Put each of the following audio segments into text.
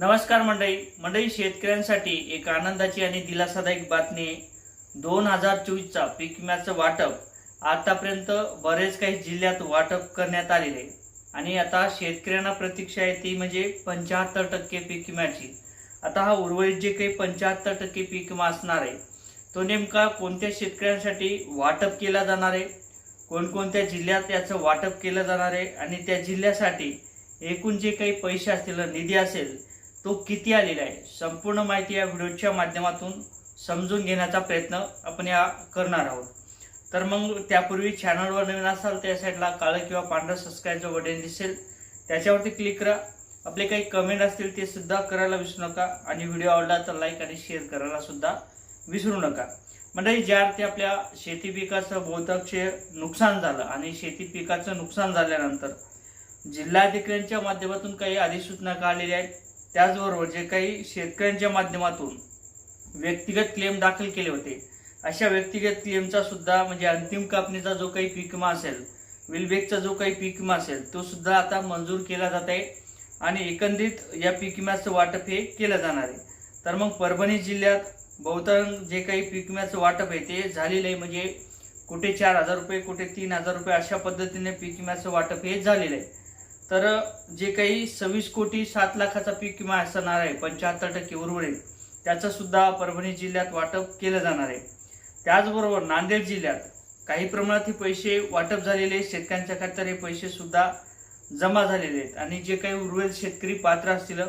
नमस्कार मंडळी. मंडळी शेतकऱ्यांसाठी एक आनंदाची आणि दिलासादायक बातमी. दोन हजार चोवीसचा पीक विम्याचं वाटप. आतापर्यंत बरेच काही जिल्ह्यात वाटप करण्यात आलेले. आहे. आणि आता शेतकऱ्यांना प्रतीक्षा आहे ती म्हणजे पंच्याहत्तर टक्के पीक विम्याची. आता हा उर्वरित जे काही पंच्याहत्तर टक्के पीक विमा असणार आहे तो नेमका कोणत्या शेतकऱ्यांसाठी वाटप केला जाणार आहे? कोणकोणत्या जिल्ह्यात याचं वाटप केलं जाणार आहे? आणि त्या जिल्ह्यासाठी एकूण जे काही पैसे असतील निधी असेल तो किती आलेला आहे? संपूर्ण माहिती या व्हिडिओच्या माध्यमातून समजून घेण्याचा प्रयत्न आपण या करणार आहोत. तर मग त्यापूर्वी चॅनलवर नवीन असाल त्या साईडला काळं किंवा पांढरं सबस्क्राईबचं बटन दिसेल. त्याच्यावरती क्लिक करा. आपले काही कमेंट असतील ते सुद्धा करायला विसरू नका आणि व्हिडिओ आवडला तर लाईक आणि शेअर करायला सुद्धा विसरू नका. म्हणजे ज्या अर्थी आपल्या शेती पिकाचं बहुतांश नुकसान झालं आणि शेती पिकाचं नुकसान झाल्यानंतर जिल्हाधिकाऱ्यांच्या माध्यमातून काही अधिसूचना काढलेल्या आहेत. त्याचबरोबर जे काही शेतकऱ्यांच्या माध्यमातून व्यक्तिगत क्लेम दाखल केले होते अशा व्यक्तिगत क्लेमचा सुद्धा म्हणजे अंतिम कापणीचा जो काही पीक विमा असेल विलबेगचा जो काही पीक विमा असेल तो सुद्धा आता मंजूर केला जात आहे आणि एकंदरीत या पीक विम्याचं वाटप हे केलं जाणार आहे. तर मग परभणी जिल्ह्यात बहुतांश जे काही पीक विम्याचं वाटप आहे ते झालेलं आहे म्हणजे कुठे चार हजार रुपये कुठे तीन हजार रुपये अशा पद्धतीने पीक विम्याचं वाटप हे झालेलं आहे. तर जे काही सव्वीस कोटी सात लाखाचा पीक विमा असणार आहे पंच्याहत्तर टक्के उर्वरित त्याचं सुद्धा परभणी जिल्ह्यात वाटप केलं जाणार आहे. त्याचबरोबर नांदेड जिल्ह्यात काही प्रमाणात हे पैसे वाटप झालेले आहेत. शेतकऱ्यांच्या खात्यात हे पैसे सुद्धा जमा झालेले आहेत. आणि जे काही उर्वरित शेतकरी पात्र असतील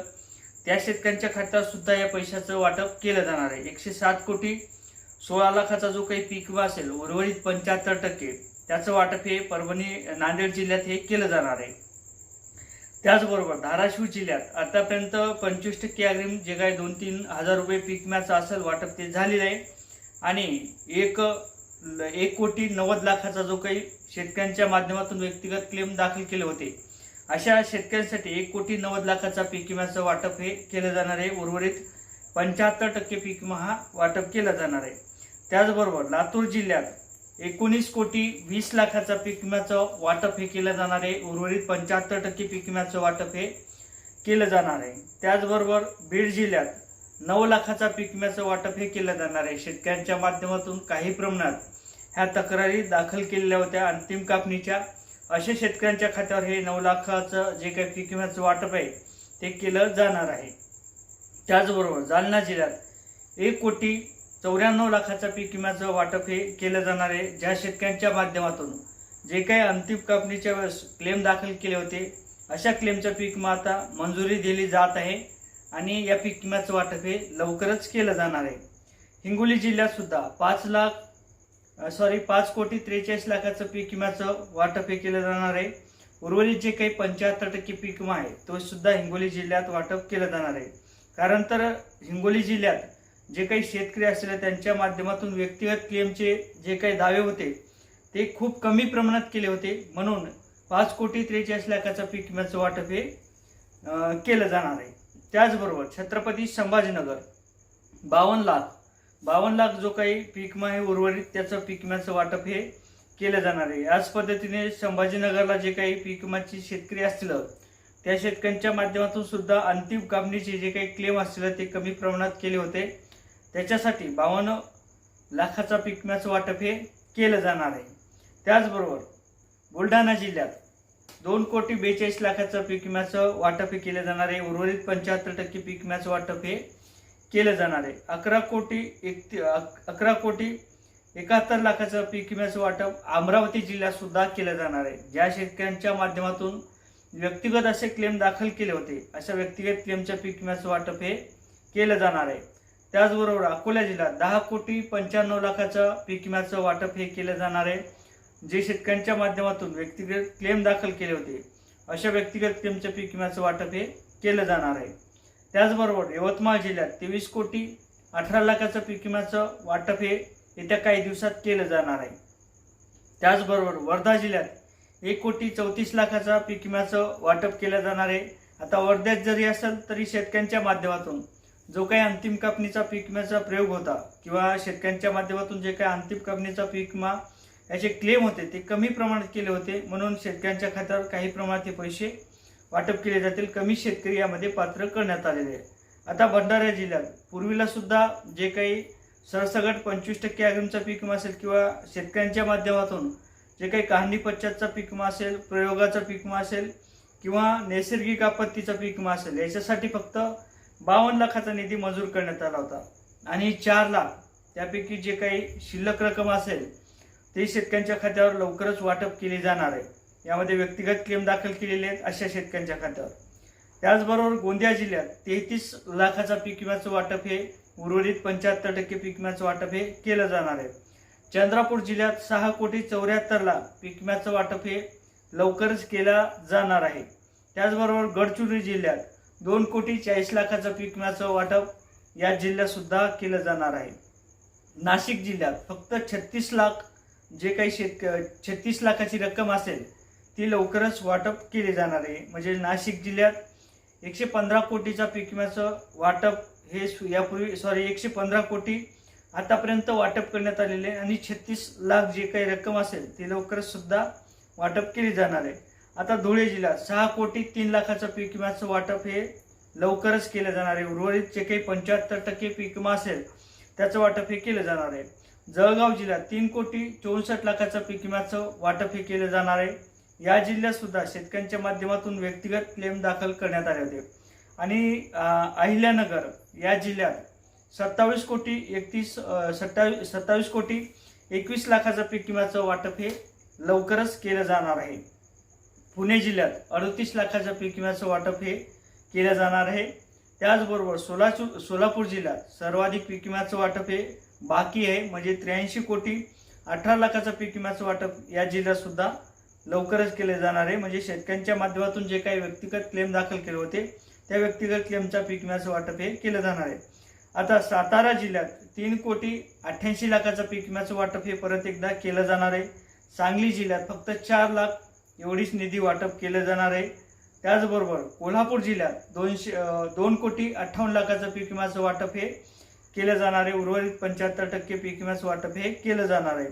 त्या शेतकऱ्यांच्या खात्यात सुद्धा या पैशाचं वाटप केलं जाणार आहे. एकशे सात कोटी सोळा लाखाचा जो काही पीक विमा असेल उर्वरित पंच्याहत्तर टक्के त्याचं वाटप हे परभणी नांदेड जिल्ह्यात हे केलं जाणार आहे. त्याचबरोबर धाराशिव जिल्ह्यात आतापर्यंत पंचवीस टक्के अग्रिम जे काही दोन तीन हजार रुपये पीक विम्याचं असेल वाटप ते झालेलं आहे. आणि एक एक कोटी नव्वद लाखाचा जो काही शेतकऱ्यांच्या माध्यमातून व्यक्तिगत क्लेम दाखल केले होते अशा शेतकऱ्यांसाठी एक कोटी नव्वद लाखाचा पीक विम्याचं वाटप हे केलं जाणार आहे. उर्वरित पंच्याहत्तर टक्के पीक विमा हा वाटप केला जाणार आहे. त्याचबरोबर लातूर जिल्ह्यात एकोणीस कोटी वीस लाखाचा पीक विम्याचं वाटप हे केलं जाणार आहे. उर्वरित पंच्याहत्तर टक्के पीक विम्याचं वाटप हे केलं जाणार आहे. त्याचबरोबर बीड जिल्ह्यात नऊ लाखाचा पीक विम्याचं वाटप हे केलं जाणार आहे. शेतकऱ्यांच्या माध्यमातून काही प्रमाणात ह्या तक्रारी दाखल केलेल्या होत्या. अंतिम कापणीच्या अशा शेतकऱ्यांच्या खात्यावर हे नऊ लाखाचं जे काही पीक विम्याचं वाटप आहे ते केलं जाणार आहे. त्याचबरोबर जालना जिल्ह्यात एक कोटी चौऱ्याण्णव लाखाच्या पीक विम्याचं वाटप हे केलं जाणार आहे. ज्या शेतकऱ्यांच्या माध्यमातून जे काही अंतिम कापणीच्या वेळेस क्लेम दाखल केले होते अशा क्लेमच्या पीक विमा आता मंजुरी दिली जात आहे आणि या पीक विम्याचं वाटप हे लवकरच केलं जाणार आहे. हिंगोली जिल्ह्यात सुद्धा पाच लाख सॉरी पाच कोटी त्रेचाळीस लाखाचं पीक विम्याचं वाटप हे केलं जाणार आहे. उर्वरित जे काही पंच्याहत्तर टक्के पीक विमा आहे तो सुद्धा हिंगोली जिल्ह्यात वाटप केलं जाणार आहे. कारण तर हिंगोली जिल्ह्यात जे काही शेतकरी असलेले त्यांच्या माध्यमातून व्यक्तिगत क्लेमचे जे काही दावे होते ते खूप कमी प्रमाणात केले होते. म्हणून पाच कोटी त्रेचाळीस लाखाचं पीक विम्याचं वाटप हे केलं जाणार आहे. त्याचबरोबर छत्रपती संभाजीनगर बावन्न लाख बावन्न लाख जो काही पीक विमा आहे उर्वरित त्याचं पीक विम्याचं वाटप हे केलं जाणार आहे. याच पद्धतीने संभाजीनगरला जे काही पीक विम्याची शेतकरी असतील त्या शेतकऱ्यांच्या माध्यमातून सुद्धा अंतिम कापणीचे जे काही क्लेम असतील ते कमी प्रमाणात केले होते. त्याच्यासाठी बावन्न लाखाचा पीक विम्याचं वाटप हे केलं जाणार आहे. त्याचबरोबर बुलढाणा जिल्ह्यात दोन कोटी बेचाळीस लाखाचं पीक विम्याचं वाटप हे केलं जाणार आहे. उर्वरित पंच्याहत्तर टक्के पीक विम्याचं वाटप हे केलं जाणार आहे. अकरा कोटी एक अकरा कोटी एकाहत्तर लाखाचं पीक विम्याचं वाटप अमरावती जिल्ह्यात सुद्धा केलं जाणार आहे. ज्या शेतकऱ्यांच्या माध्यमातून व्यक्तिगत असे क्लेम दाखल केले होते अशा व्यक्तिगत क्लेमच्या पीक विम्याचं वाटप हे केलं जाणार आहे. त्याचबरोबर अकोला जिल्ह्यात दहा कोटी पंच्याण्णव लाखाचं पीक विम्याचं वाटप हे केलं जाणार आहे. जे शेतकऱ्यांच्या माध्यमातून व्यक्तिगत क्लेम दाखल केले होते अशा व्यक्तिगत क्लेमच्या पीक विम्याचं वाटप हे केलं जाणार आहे. त्याचबरोबर यवतमाळ जिल्ह्यात तेवीस कोटी अठरा लाखाचं पीक विम्याचं वाटप हे येत्या काही दिवसात केलं जाणार आहे. त्याचबरोबर वर्धा जिल्ह्यात एक कोटी चौतीस लाखाचा पीक विम्याचं वाटप केलं जाणार आहे. आता वर्ध्यात जरी असेल तरी शेतकऱ्यांच्या माध्यमातून जो काही अंतिम कापणीचा पीक विम्याचा प्रयोग होता किंवा शेतकऱ्यांच्या माध्यमातून जे काही अंतिम कापणीचा पीक विमा याचे क्लेम होते ते कमी प्रमाणात केले होते. म्हणून शेतकऱ्यांच्या खात्यावर काही प्रमाणात हे पैसे वाटप केले जातील. कमी शेतकरी यामध्ये पात्र करण्यात आलेले आहे आता भंडारा जिल्ह्यात पूर्वीला सुद्धा जे काही सरसगट पंचवीस टक्के अग्रिमचा पीक विमा असेल किंवा शेतकऱ्यांच्या माध्यमातून जे काही काढणी पश्चातचा पीक विमा असेल प्रयोगाचा पीक विमा असेल किंवा नैसर्गिक आपत्तीचा पीक विमा असेल याच्यासाठी फक्त बावन्न लाखाचा निधी मंजूर करण्यात आला होता. आणि चार लाख त्यापैकी जे काही शिल्लक रक्कम असेल ते शेतकऱ्यांच्या खात्यावर लवकरच वाटप केली जाणार आहे. यामध्ये व्यक्तिगत क्लेम दाखल केलेले आहेत अशा शेतकऱ्यांच्या खात्यावर. त्याचबरोबर गोंदिया जिल्ह्यात तेहतीस लाखाचा पीक विम्याचं वाटप हे उर्वरित पंच्याहत्तर टक्के पीक विम्याचं वाटप हे केलं जाणार आहे. चंद्रपूर जिल्ह्यात सहा कोटी चौऱ्याहत्तर लाख पीक विम्याचं वाटप हे लवकरच केला जाणार आहे. त्याचबरोबर गडचिरोली जिल्ह्यात दोन कोटी चाळीस लाखाचं पीक विम्याचं वाटप या जिल्ह्यात सुद्धा केलं जाणार आहे. नाशिक जिल्ह्यात फक्त छत्तीस लाख जे काही शेतक छत्तीस लाखाची रक्कम असेल ती लवकरच वाटप केली जाणार आहे. म्हणजे नाशिक जिल्ह्यात एकशे पंधरा कोटीचा पीक विम्याचं वाटप हे यापूर्वी सॉरी एकशे पंधरा कोटी आतापर्यंत वाटप करण्यात आलेले आहे. आणि छत्तीस लाख जे काही रक्कम असेल ती लवकरच सुद्धा वाटप केली जाणार आहे. आता धुळे जिल्ह्यात सहा कोटी तीन लाखाचं पीक विम्याचं वाटप हे लवकरच केलं जाणार आहे. उर्वरित जे काही पंच्याहत्तर टक्के पीक विमा असेल त्याचं वाटप हे केलं जाणार आहे. जळगाव जिल्ह्यात तीन कोटी चौसष्ट लाखाचं पीक विम्याचं वाटप हे केलं जाणार आहे. या जिल्ह्यात सुद्धा शेतकऱ्यांच्या माध्यमातून व्यक्तिगत क्लेम दाखल करण्यात आले होते. आणि अहिल्यानगर या जिल्ह्यात सत्तावीस कोटी एकतीस सत्तावीस सत्तावीस कोटी एकवीस लाखाचं पीक विम्याचं वाटप हे लवकरच केलं जाणार आहे. पुणे जिल्ह्यात अडतीस लाखाच्या पीक विम्याचं वाटप हे केलं जाणार आहे. त्याचबरोबर सोलाचूर सोलापूर जिल्ह्यात सर्वाधिक पीक विम्याचं वाटप हे बाकी आहे. म्हणजे त्र्याऐंशी कोटी अठरा लाखाचं पीक विम्याचं वाटप या जिल्ह्यातसुद्धा लवकरच केले जाणार आहे. म्हणजे शेतकऱ्यांच्या माध्यमातून जे काही व्यक्तिगत क्लेम दाखल केले होते त्या व्यक्तिगत क्लेमच्या पीक विम्याचं वाटप हे केलं जाणार आहे. आता सातारा जिल्ह्यात तीन कोटी अठ्ठ्याऐंशी लाखाचं पीक विम्याचं वाटप हे परत एकदा केलं जाणार आहे. सांगली जिल्ह्यात फक्त चार लाख एवढीच निधी वाटप केलं जाणार आहे. त्याचबरोबर कोल्हापूर जिल्ह्यात दोनशे दोन कोटी अठ्ठावन्न लाखाचं पीक विम्याचं वाटप हे केलं जाणार आहे. उर्वरित पंच्याहत्तर टक्के पीक विम्याचं वाटप हे केलं जाणार आहे.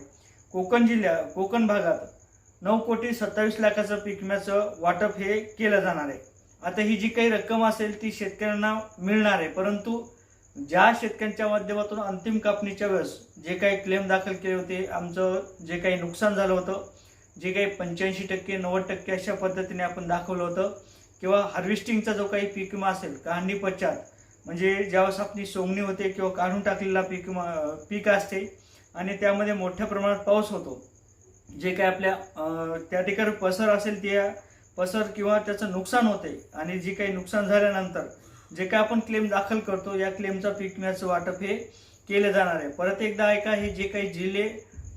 कोकण जिल्ह्या कोकण भागात नऊ कोटी सत्तावीस लाखाचं पीक विम्याचं वाटप हे केलं जाणार आहे. आता ही जी काही रक्कम असेल ती शेतकऱ्यांना मिळणार आहे. परंतु ज्या शेतकऱ्यांच्या माध्यमातून अंतिम कापणीच्या वेळेस जे काही क्लेम दाखल केले होते आमचं जे काही नुकसान झालं होतं जे काही पंच्याऐंशी टक्के नव्वद टक्के अशा पद्धतीने आपण दाखवलं होतं. किंवा हार्वेस्टिंगचा जो काही पीक विमा असेल काढणी पश्चात म्हणजे ज्यावेळेस आपली सोंगणी होते किंवा काढून टाकलेला पीक विमा पीक असते आणि त्यामध्ये मोठ्या प्रमाणात पाऊस होतो. जे काय आपल्या त्या ठिकाणी पसर असेल त्या पसर किंवा त्याचं नुकसान होते आणि जे काही नुकसान झाल्यानंतर जे काय आपण क्लेम दाखल करतो या क्लेमचा पीक विम्याचं वाटप हे केलं जाणार आहे. परत एकदा ऐका हे जे काही जिल्हे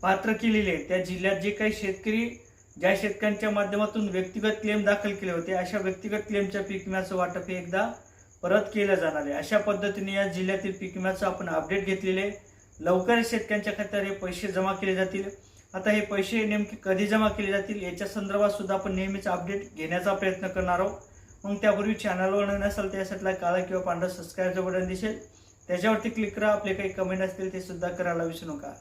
पात्र केलेले आहेत. त्या जिल्ह्यात जे काही शेतकरी ज्या शेतकऱ्यांच्या माध्यमातून व्यक्तिगत क्लेम दाखल केले होते अशा व्यक्तिगत क्लेमच्या पीक विम्याचं वाटप हे एकदा परत केलं जाणार आहे. अशा पद्धतीने या जिल्ह्यातील पीक विम्याचं आपण अपडेट घेतलेले आहे. लवकरच शेतकऱ्यांच्या खात्यावर हे पैसे जमा केले जातील. आता हे पैसे नेमके कधी जमा केले जातील याच्या संदर्भात सुद्धा आपण नेहमीच अपडेट घेण्याचा प्रयत्न करणार आहोत. मग त्यापूर्वी चॅनलवर नवीन असाल त्यासाठी काळा किंवा पांढरा सबस्क्राईबचं बटन दिसेल. त्याच्यावरती क्लिक करा आपले काही कमेंट असतील ते सुद्धा करायला विसरू नका.